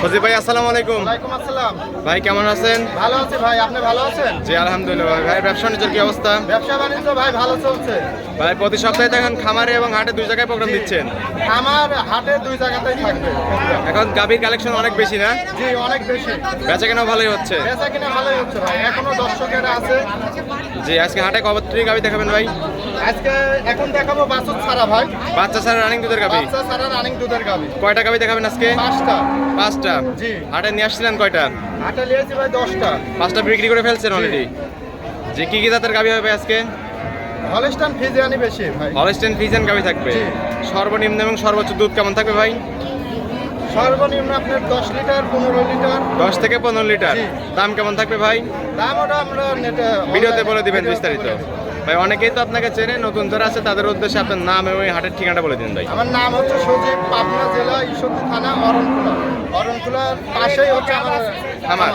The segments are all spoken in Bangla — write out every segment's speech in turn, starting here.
সজীব ভাই আসসালামু আলাইকুম। ওয়ালাইকুম আসসালাম। ভাই কেমন আছেন? ভালো আছি ভাই আপনি ভালো আছেন? জি আলহামদুলিল্লাহ ভাই। ভাই ব্যবসা বাণিজ্যের কি অবস্থা? ব্যবসা বাণিজ্য ভাই ভালো চলছে। ভাই প্রতি সপ্তাহে দেখেন খামারে এবং হাটে দুই জায়গায় প্রোগ্রাম দিচ্ছেন। আমার হাটে দুই জায়গাতেই থাকবে। এখন গাভীর কালেকশন অনেক বেশি না? জি অনেক বেশি। বেচা কেনাও ভালোই হচ্ছে। বেচা কিনা ভালোই হচ্ছে ভাই এখনও দর্শকেরা আছে। জি আজকে হাটে কবত্রী গাভী দেখাবেন ভাই? আজকে এখন দেখাবো বাছুর ছাড়া ভাই। বাচ্চা ছাড়া রানিং দুধের গাভী? বাচ্চা ছাড়া রানিং দুধের গাবি কয়টা গাভী দেখাবেন আজকে? পাঁচটা। পাঁচটা। হাটে নিয়ে আসছিলেন কয়টা? হাটে নিয়েছি ভাই দশটা। পাঁচটা বিক্রি করে ফেলছেন অলরেডি যে কি কি জাতের গাভী হবে আজকে? হলিস্টান ফিজিয়ানি বেশি ভাই। হলস্টেন ফিজেন গাভী থাকবে। সর্বনিম্ন এবং সর্বোচ্চ দুধ কেমন থাকবে ভাই? সর্বনিম্ন আপনার দশ লিটার পনেরো লিটার। দশ থেকে পনেরো লিটার। দাম কেমন থাকবে ভাই? দাম ওটা আমরা ভিডিওতে বলে দিবেন বিস্তারিত। ভাই অনেকেই তো আপনাকে চেনে নতুন যারা আছে তাদের উদ্দেশ্যে আপনার নাম এবং এই হাটের ঠিকানাটা বলে দিন ভাই। আমার নাম হচ্ছে সজীব পাবনা জেলা ঈশ্বরদী থানা অরণকুলা। অরণকুলার পাশেই হচ্ছে আমার খামার।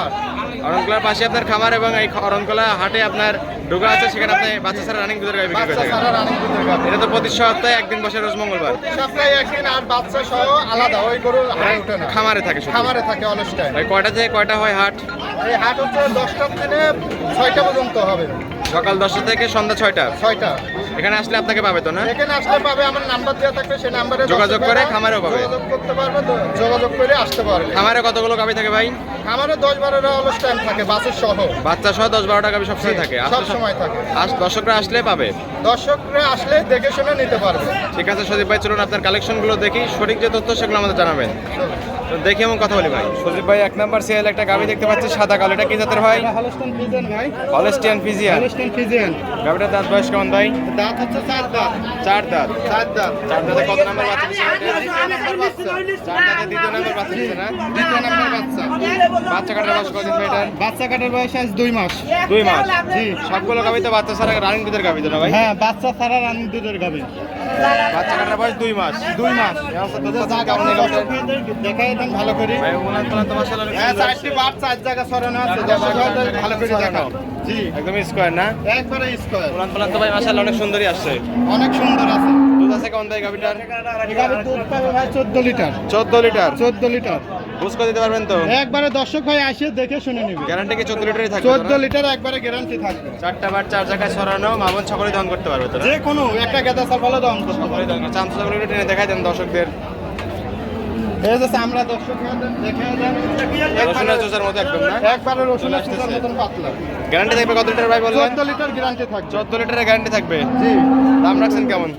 অরণকলার পাশে আপনার খামার এবং এই অরণকলা হাটে আপনার ঢোকা আছে সেখানে আপনি বাচ্চা ছাড়া রানিং দুধের গাড়ি বিক্রি করে থাকেন। এটা তো প্রতি সপ্তাহে একদিন বসে রোজ মঙ্গলবার। সপ্তাহে একদিন আর বাচ্চা সহ আলাদা ওই গরু হাটে ওঠে না। খামারে থাকে খামারে থাকে ভাই কয়টা থেকে কয়টা হয় হাট? এই হাট হচ্ছে দশটার দিনে ছয়টা পর্যন্ত হবে। সকাল দশটা থেকে সন্ধ্যা ছয়টা। ছয়টা। এখানে আসলে আপনাকে পাবে তো না? এখানে আসলে পাবে আমার নাম্বার দেওয়া থাকবে সেই নাম্বারে যোগাযোগ করে খামারেও পাবে। যোগাযোগ করতে পারবে তো যোগাযোগ করে আসতে পারবে। খামারে কতগুলো গাভি থাকে ভাই? খামারে দশ বারোটা অলস টাইম থাকে বাসের সহ। বাচ্চা সহ দশ বারোটা গাভি সবসময় থাকে। সব সময় থাকে। আস দর্শকরা আসলে পাবে? দর্শকরা আসলে দেখে শুনে নিতে পারবে। ঠিক আছে সজীব ভাই চলুন আপনার কালেকশনগুলো দেখি। সঠিক যে তথ্য সেগুলো আমাদের জানাবেন। তো দেখি এমন কথা বলি ভাই। সজীব ভাই এক নাম্বার সিএল একটা গাভি দেখতে পাচ্ছি সাদা কালো। এটা কি জাতের ভাই? ফিজিয়ান ভাই। Holstein Friesian. গাভিটার দাঁত বয়স কেমন ভাই? দাঁত হচ্ছে চার দাঁত। চার দাঁত। চার দাঁত। চার দাঁতে কত নাম্বার বাচ্চা? চার দাঁতে দ্বিতীয় নাম্বার বাচ্চা দিচ্ছে না? দ্বিতীয় নাম্বার বাচ্চা বাচ্চা। কাটার বয়স কদিন ভাই এটার? বাচ্চা কাটার বয়স আজ দুই মাস। দুই মাস? জি। সবগুলো বাচ্চা ছাড়া রানিং দুধের গাভি তো না ভাই? হ্যাঁ বাচ্চা ছাড়া রানিং দুধের গাবে বাচ্চা কাটার বয়স দুই মাস। দুই মাস। এই ভালো করে। হ্যাঁ চারটি বার চার জায়গা সরানো আছে দর্শক ভালো করে দেখাও। জি। একদম স্কোয়ার না? একবারে স্কোয়ার উলান পালান তো ভাই মাশাআল্লাহ অনেক সুন্দরই আসছে। অনেক সুন্দর আছে। দুধ আছে কেমন ভাই গাভিটার? এখানে দুধ পাবে ভাই চোদ্দ লিটার। 14 লিটার? চোদ্দ লিটার। বুঝ করে দিতে পারবেন তো? একবারে দর্শক ভাই আসে দেখে শুনে নিবে। গ্যারান্টি কি 14 লিটারই থাকবে চোদ্দ তো না? লিটার একবারে গ্যারান্টি থাকবে। চারটা বার চার জায়গায় সরানো মামন সকলে দহন করতে পারবে তো যে কোনো একটা গেদা সার ভালো দাম করতে সকলে পারে সকলে টেনে দেখাই দেন দর্শকদের। এই যে আমরা দর্শক রসুনের চোষার মতো একদম না? একবারে রসুনের চলে মতন পাতলা। গ্যারান্টি থাকবে কত লিটার ভাই লিটার গ্যারান্টি থাকবে। 14 লিটারের গ্যারান্টি থাকবে? জি। দাম রাখছেন কেমন?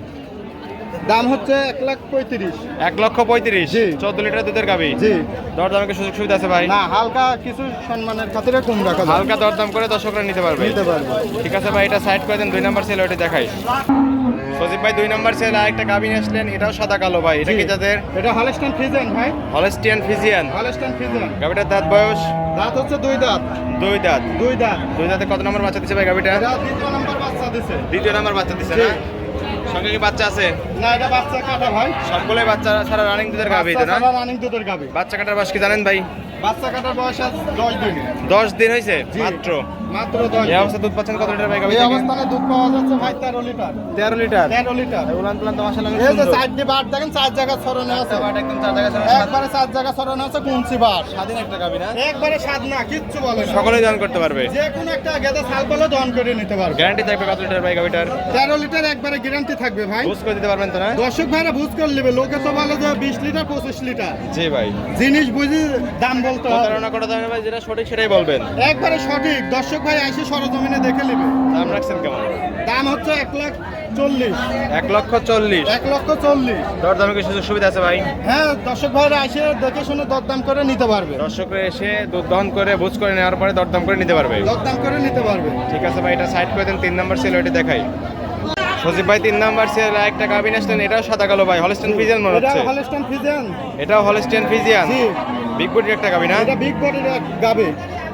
দাম হচ্ছে এক লাখ পঁয়ত্রিশ। এক লক্ষ পঁয়ত্রিশ। চোদ্দ লিটার দুধের গাবি? জি। দরদামে কি সুযোগ সুবিধা আছে ভাই? না হালকা কিছু সম্মানের খাতিরে কম রাখা। হালকা দরদাম করে দর্শকরা নিতে পারবে। নিতে পারবে। ঠিক আছে ভাই এটা সাইড করে দেন দুই নাম্বার সেল ওটা দেখাই। সজীব ভাই দুই নম্বর সেল আর একটা গাবি নিয়ে আসলেন এটাও সাদা কালো ভাই এটা। কি যাদের এটা হলস্টন ফিজেন ভাই। Holstein Friesian. হলস্টন ফিজেন গাবিটার দাঁত বয়স? দাঁত হচ্ছে দুই দাঁত। দুই দাঁত। দুই দাঁত। দুই দাঁতে কত নম্বর বাচ্চা দিচ্ছে ভাই গাবিটা দ্বিতীয় নম্বর বাচ্চা দিছে। দ্বিতীয় নম্বর বাচ্চা দিছে না? সঙ্গে কি বাচ্চা আছে? না এটা বাচ্চা কাটা ভাই। সবগুলোই বাচ্চা সারা রানিং দুধের গাবি তো না? রানিং দুধের গাবি বাচ্চা কাটার বয়স কি জানেন ভাই? বাচ্চা কাটার বয়স আজ দশ দিন। দশ দিন হয়েছে মাত্র? এই দিন। অবস্থা দুধ পাচ্ছেন কত লিটার ভাই এই অবস্থানে দুধ পাওয়া যাচ্ছে ভাই তেরো লিটার। তেরো লিটার? তেরো লিটার। উলান তুলান তো মাসাল্লাহ এই যে সুন্দর। চারটি বার দেখেন চার জায়গা ছড়ানো আছে। বাট একদম চার জায়গায় ছাড়া একবারে চার জায়গা ছড়ানো আছে কুঞ্চি বার স্বাধীন একটা গাবি না? একবারে স্বাদ না কিচ্ছু বলে না। সকলেই দান করতে পারবে। যে কোনো একটা গেদে সাল পেলে দহন করে নিতে পারবে। গ্যারান্টি থাকবে কত লিটার ভাই গাবিটার লিটার একবারে গ্যারান্টি থাকবে ভাই। বুঝ করে দিতে পারবেন তো না? দর্শক ভাইরা বুঝ করে নেবে লোকে তো বলে যে বিশ লিটার পঁচিশ লিটার। জি ভাই। জিনিস বুঝি দাম বলতে হবে। প্রতারণা করা যাবে ভাই যেটা সঠিক সেটাই বলবেন। একবারে সঠিক। দর্শক ভাই এসে সরজমিনে দেখে নেবে। দাম রাখছেন কেমন? দাম হচ্ছে এক লাখ চল্লিশ। এক লক্ষ চল্লিশ। এক লক্ষ চল্লিশ। দর দামে কি সুযোগ সুবিধা আছে ভাই? হ্যাঁ দর্শক ভাইরা এসে দেখে শুনে দরদাম করে নিতে পারবে। দর্শকরা এসে দুধ দহন করে বুঝ করে নেওয়ার পরে দরদাম করে নিতে পারবে। দরদাম করে নিতে পারবে। ঠিক আছে ভাই এটা সাইড করে দেন তিন নাম্বার সেল ওইটা দেখাই। সজীব ভাই তিন নাম্বার সেল একটা গাবিন আসলেন এটাও সাদা কালো ভাই হলস্টেন ফিজিয়ান মনে হচ্ছে। হলস্টন ফিজিয়ান এটাও হলস্টেন ফিজিয়ান বিগ বডির একটা গাবি না? এটা বিগ বডির গাবে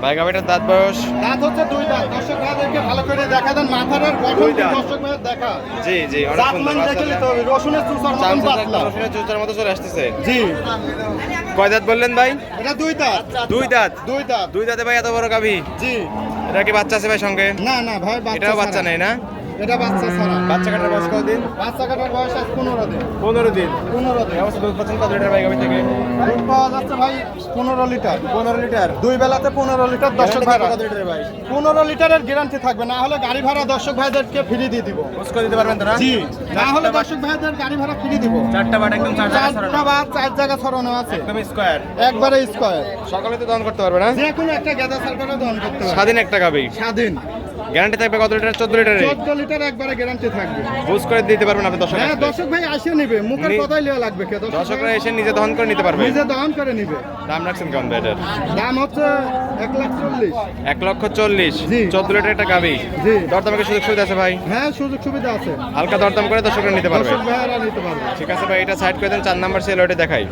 ভাই গাবিটার দাঁত বয়স? দাঁত হচ্ছে দুই দাঁত। দর্শক ভাইদেরকে ভালো করে দেখা দেন মাথার আর গঠন দর্শক ভাইয়ের দেখা। জি জি অনেক সুন্দর মান দেখে নিতে রসুনের চুচার মতো পাতলা। রসুনের চুচার মতো চলে আসতেছে। জি। কয় দাঁত বললেন ভাই? এটা দুই দাঁত। দুই দাঁত। দুই দাঁত। দুই দাঁতে ভাই এত বড় গাবি জি। এটা কি বাচ্চা আছে ভাই সঙ্গে? না না ভাই বাচ্চা এটাও বাচ্চা। নেই না? এটা বাচ্চা ছাড়া। বাচ্চা কাটার বয়স বাচ্চা কাটার বয়স আজ পনেরো দিন। পনেরো দিন। পনেরো দিন। অবস্থা দুধ পাচ্ছেন কত লিটার ভাই গাভি থেকে দুধ পাওয়া যাচ্ছে ভাই পনেরো লিটার। পনেরো লিটার। দুই বেলাতে পনেরো লিটার দর্শক কত লিটার ভাই পনেরো লিটারের গ্যারান্টি থাকবে না হলে গাড়ি ভাড়া দর্শক ভাইদেরকে ফ্রি দিয়ে দিব। করে দিতে পারবেন তো না জি না হলে দর্শক ভাইদের গাড়ি ভাড়া ফ্রি দিব। চারটা বাট একদম চারটা ছড়ানো। বা চার জায়গা ছড়ানো আছে। একদম স্কোয়ার একবারে স্কোয়ার সকালে তো দহন করতে পারবে না? যে কোনো একটা গেদা সার্কারও দহন করতে পারে স্বাধীন একটা গাবি স্বাধীন। গ্যারান্টি থাকবে কত লিটার? চোদ্দ লিটারে চোদ্দ লিটার একবারে গ্যারান্টি থাকবে। বুঝ করে দিতে পারবেন আপনি দর্শক হ্যাঁ। দর্শক ভাই আসে নিবে মুখের কথাই লেওয়া লাগবে কে? দর্শক দর্শকরা এসে নিজে দহন করে নিতে পারবে। নিজে দহন করে নিবে। দাম রাখছেন কেমন এটার? দাম হচ্ছে এক লাখ চল্লিশ। এক লক্ষ চল্লিশ। জি। চোদ্দ লিটার একটা গাবি জি। দরদামে সুযোগ সুবিধা আছে ভাই? হ্যাঁ সুযোগ সুবিধা আছে। হালকা দরদাম করে দর্শকরা নিতে পারবে। দর্শক নিতে পারবে। ঠিক আছে ভাই এটা সাইড করে দেন চার নাম্বার ওটা দেখাই।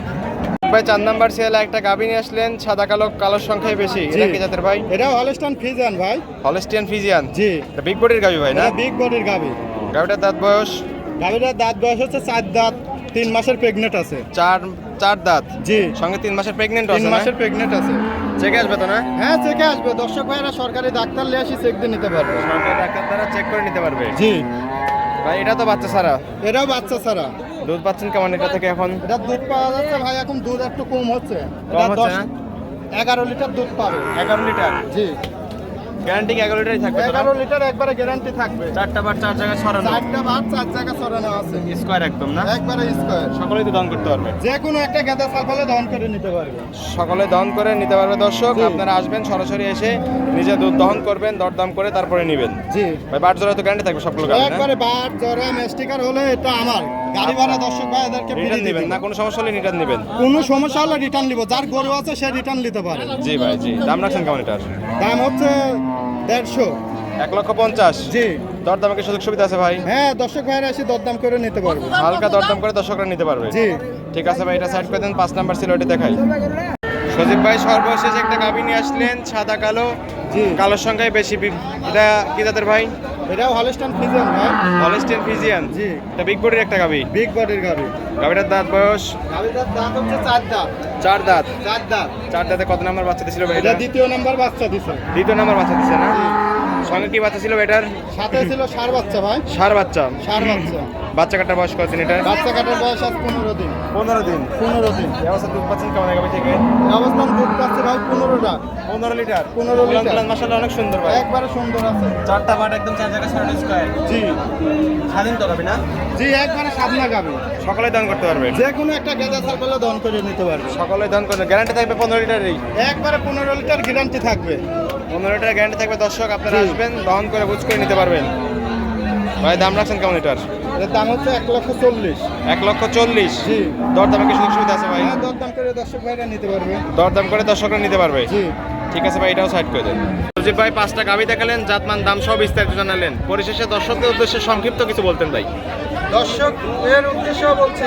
ভাই চার নাম্বার সিএল একটা গাবি নিয়ে আসলেন সাদা কালো কালোর সংখ্যাই বেশি। এটা কি জাতের ভাই? এটা হলস্টান ফিজান ভাই। হলস্টিয়ান ফিজিয়ান জি। এটা বিগ বডির গাবি ভাই না? এটা বিগ বডির গাবি গাবিটার দাঁত বয়স? গাবিটার দাঁত বয়স হচ্ছে চার দাঁত তিন মাসের প্রেগনেন্ট আছে। চার চার দাঁত? জি। সঙ্গে তিন মাসের প্রেগনেন্ট তিন আছে না? মাসের প্রেগনেন্ট আছে। চেকে আসবে তো না? হ্যাঁ চেকে আসবে। দর্শক ভাইরা সরকারি ডাক্তার নিয়ে আসি চেক দিয়ে নিতে পারবে। সরকারি ডাক্তার দ্বারা চেক করে নিতে পারবে। জি। ভাই এটা তো বাচ্চা ছাড়া। এটাও বাচ্চা ছাড়া। দুধ পাচ্ছেন কেমন এটা থেকে এখন? এটা দুধ পাওয়া যাচ্ছে ভাই এখন দুধ একটু কম হচ্ছে। কম এটা হচ্ছে না? এগারো লিটার দুধ পাবে। এগারো লিটার? জি। গ্যারান্টি এগারো লিটারই থাকবে? এগারো লিটার একবারে গ্যারান্টি থাকবে। চারটা বার চার জায়গায় ছড়ানো চারটা বার চার জায়গা সরানো আছে। স্কোয়ার একদম না? একবারে স্কোয়ার। সকলেই তো দান করতে পারবে। যে কোনো একটা গেঁদা সাফলে দহন করে নিতে পারবে। সকলে দহন করে নিতে পারবে দর্শক। আপনারা আসবেন সরাসরি এসে নিজে দুধ দহন করবেন দরদাম করে তারপরে নেবেন। জি। ভাই বাট জোড়া তো গ্যারান্টি থাকবে সবগুলো গাড়ি একবারে বাট জরা মেস্টিকার হলে এটা আমার। গাড়ি ভাড়া দর্শক ভাই এদেরকে ফ্রি রিটার্ন দিবেন না? কোনো সমস্যা হলে রিটার্ন নেবেন। কোনো সমস্যা হলে রিটার্ন নিব। যার গরু আছে সে রিটার্ন নিতে পারে। জি ভাই জি। দাম রাখছেন কেমন এটার দাম হচ্ছে দেড়শো। এক লক্ষ পঞ্চাশ। জি। দরদামে কি সুযোগ সুবিধা আছে ভাই? হ্যাঁ দর্শক ভাইরা এসে দরদাম করে নিতে পারবে। হালকা দরদাম করে দর্শকরা নিতে পারবে। জি। ঠিক আছে ভাই এটা সাইড করে দেন পাঁচ নাম্বার ছিল ওটা দেখাই। সজীব ভাই সর্বশেষ একটা গাভী নিয়ে আসলেন সাদা কালো। কালোর সংখ্যায় বেশি এটা কি জাতের ভাই? এটাও হলস্টান ফিজিয়ান ভাই। হলস্টিয়ান ফিজিয়ান জি। এটা বিগ বডির একটা গাবি? বিগ বডির গাড়ি গাবিটার দাঁত বয়স? গাবিটার দাঁত হচ্ছে চার দাঁত। চার দাঁত? চার দাঁত। চার দাঁতে কত নাম্বার বাচ্চা দিছিল ভাই এটা এটা? দ্বিতীয় নাম্বার বাচ্চা দিছে। দ্বিতীয় নাম্বার বাচ্চা দিছে না? সঙ্গে কি বাচ্চা ছিল এটার সাথে ছিল সার বাচ্চা ভাই। সার বাচ্চা? সার বাচ্চা। বাচ্চা কাটার বয়স কতদিন এটা? বাচ্চা কাটার বয়স আজ পনেরো দিন। পনেরো দিন। পনেরো দিন। অবস্থা দুধ পাচ্ছেন কেমন গাভী থেকে? অবস্থান দুধ পাচ্ছে ভাই পনেরোটা। পনেরো লিটার? 15 লিটার। মাসাল্লাহ অনেক সুন্দর ভাই। একবারে সুন্দর আছে। চারটা বাট একদম চার জায়গায় ছড়ানো স্কোয়ার। জি। স্বাধীন তো না? জি একবারে সাবনা গাবি সকলে দান করতে পারবে। যে কোনো একটা গেঁদা সার্কেলে দন করে নিতে পারবে। সকলে দান করবে গ্যারান্টি থাকবে পনেরো লিটারেই একবারে পনেরো লিটার গ্যারান্টি থাকবে। পনেরো লিটার গ্যারান্টি থাকবে দর্শক আপনারা। আসবেন দহন করে বুঝ করে নিতে পারবেন। ভাই দাম রাখছেন কেমন এটার? এর দাম হচ্ছে এক লক্ষ চল্লিশ। এক লক্ষ চল্লিশ? জি। দরদামে কি সুযোগ সুবিধা আছে ভাই? হ্যাঁ দরদাম করে দর্শক ভাইরা নিতে পারবে। দরদাম করে দর্শকরা নিতে পারবে? জি। ঠিক আছে ভাই এটাও সাইড করে দেন। সুজিব ভাই পাঁচটা গাভি দেখালেন জাতমান দাম সব বিস্তারিত জানালেন। পরিশেষে দর্শকদের উদ্দেশ্যে সংক্ষিপ্ত কিছু বলতেন ভাই। দর্শক এর উদ্দেশ্য বলছে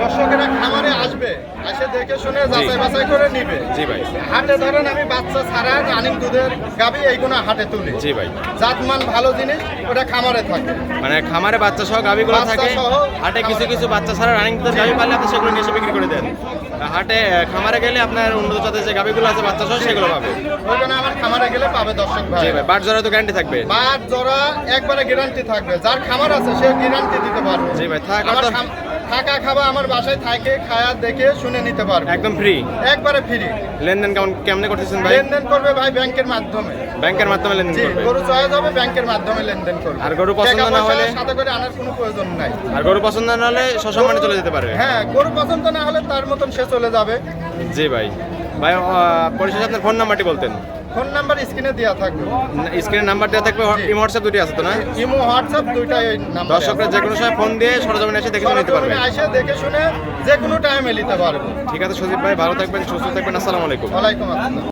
দর্শকেরা খামারে আসবে এসে দেখে শুনে যাচাই বাছাই করে নিবে। জি ভাই। হাটে ধরেন আমি বাচ্চা ছাড়া রানিং দুধের গাবি এইগুলো হাটে তুলি। জি ভাই। জাতমান ভালো জিনিস ওটা খামারে থাকে। মানে খামারে বাচ্চা সহ থাকে হাটে কিছু কিছু বাচ্চা ছাড়া রানিং দুধের গাভি পারলে আপনি সেগুলো নিয়ে বিক্রি করে দেন। হাটে খামারে গেলে আপনার উন্নত জাতের যে গাভিগুলো আছে বাচ্চা সহ সেগুলো পাবে। ওইখানে আমার খামারে গেলে পাবে দর্শক ভাই। জি ভাই বাট জোড়া তো গ্যারান্টি থাকবে। বাট জোড়া একবারে গ্যারান্টি থাকবে। যার খামার আছে সে গ্যারান্টি দিতে পারবে। জি ভাই থাকা থাকা খাবা আমার বাসায় থাকে খায়া দেখে শুনে নিতে পারবে। একদম ফ্রি একবারে ফ্রি লেনদেন কেমন কেমনে করতেছেন ভাই? লেনদেন করবে ভাই ব্যাংকের মাধ্যমে। ব্যাংকের মাধ্যমে লেনদেন জি করবে? গরু চয়েস হবে ব্যাংকের মাধ্যমে লেনদেন করবে। আর গরু পছন্দ না হলে? সাথে করে আনার কোনো প্রয়োজন নাই। আর গরু পছন্দ না হলে সসম্মানে চলে যেতে পারবে? হ্যাঁ গরু পছন্দ না হলে তার মতন সে চলে যাবে। জি ভাই। ভাই পরিশেষে আপনার ফোন নাম্বারটি বলতেন। ফোন নাম্বার স্ক্রিনে দেওয়া থাকবে। স্ক্রিনের নাম্বার দেওয়া থাকবে ইমো হোয়াটসঅ্যাপ দুটি আছে তো না? ইমো হোয়াটসঅ্যাপ দুইটাই নাম্বার দর্শকরা যে কোনো সময় ফোন দিয়ে সরজমিনে এসে দেখে নিতে পারবে। এসে দেখে শুনে যে কোনো টাইমে নিতে পারবে। ঠিক আছে সুদীপ ভাই ভালো থাকবেন সুস্থ থাকবেন আসসালামু আলাইকুম। ওয়ালাইকুম আসসালাম।